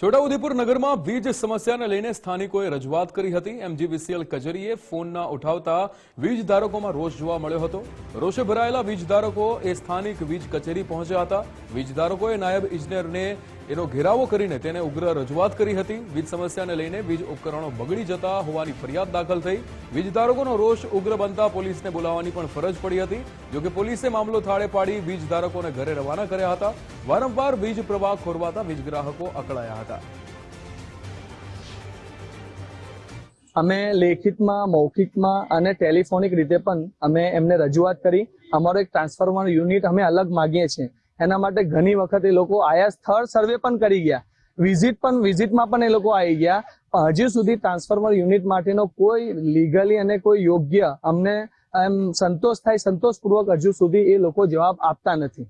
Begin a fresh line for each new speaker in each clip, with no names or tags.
છોટાઉદેપુર નગરમાં વીજ સમસ્યાને લઈને સ્થાનિકોએ રજૂઆત કરી હતી. એમજીવીસીએલ કચેરીએ ફોન ના ઉઠાવતા વીજ ધારકોમાં રોષ જોવા મળ્યો હતો. રોષે ભરાયેલા વીજ ધારકો એ સ્થાનિક વીજ કચેરી પહોંચ્યા હતા. વીજ ધારકોએ નાયબ ઇજનેરને એનો ઘેરાવો કરીને તેને ઉગ્ર રજૂઆત કરી હતી. વીજ સમસ્યાને લઈને વીજ ઉપકરણો બગડી જતા હોવાની ફરિયાદ દાખલ થઈ. વીજ ધારકોનો રોષ ઉગ્ર બનતા પોલીસને બોલાવવાની પણ ફરજ પડી હતી. જોકે પોલીસે મામલો થાળે પાડી વીજ ધારકોને ઘરે રવાના કર્યા હતા. વારંવાર વીજ પ્રવાહ ખોરવાતા વીજ ગ્રાહકો અકળાયા હતા.
અમે લેખિતમાં, મૌખિકમાં અને ટેલિફોનિક રીતે પણ અમે એમને રજૂઆત કરી. અમારો એક ટ્રાન્સફોર્મર યુનિટ અમે અલગ માગીએ છીએ. એના માટે ઘણી વખત એ લોકો આયા સ્થળ સર્વે પણ કરી ગયા. વિઝિટ પણ વિઝિટમાં પણ એ લોકો આવી ગયા. પણ હજી સુધી ટ્રાન્સફોર્મર યુનિટ માટેનો કોઈ લીગલી અને કોઈ યોગ્ય અમને એમ સંતોષ થાય, સંતોષપૂર્વક હજુ સુધી એ લોકો જવાબ આપતા નથી.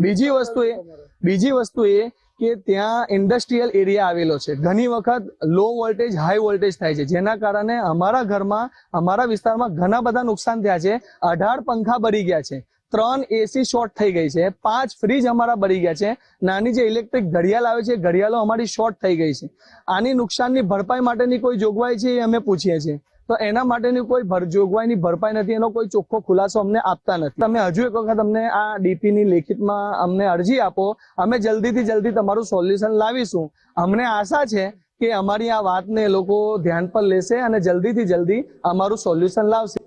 બીજી વસ્તુ એ, બીજી વસ્તુ એ કે ત્યાં ઇન્ડસ્ટ્રીયલ એરિયા આવેલો છે. ઘણી વખત લો વોલ્ટેજ હાઈ વોલ્ટેજ થાય છે. જેના કારણે અમારા ઘરમાં, અમારા વિસ્તારમાં ઘણા બધા નુકસાન થયા છે. અઢાર પંખા બળી ગયા છે. ત્રણ એસી શોર્ટ થઈ ગઈ છે. પાંચ ફ્રીજ અમારા બળી ગયા છે. નાની જે ઇલેક્ટ્રિક ઘડિયાળ આવે છે, ઘડિયાળો અમારી શોર્ટ થઈ ગઈ છે. આની નુકસાનની ભરપાઈ માટેની કોઈ જોગવાઈ છે એ અમે પૂછીએ છીએ. તો એના માટેની કોઈ ભર, જોગવાઈની ભરપાઈ નથી, એનો કોઈ ચોખ્ખો ખુલાસો અમને આપતા નથી. તમે હજુ એક વખત અમને આ ડીપીની લેખિતમાં અમને અરજી આપો. અમે જલ્દીથી જલ્દી તમારું સોલ્યુશન લાવીશું. અમને આશા છે કે અમારી આ વાતને લોકો ધ્યાન પર લેશે અને જલ્દીથી જલ્દી અમારું સોલ્યુશન લાવશે.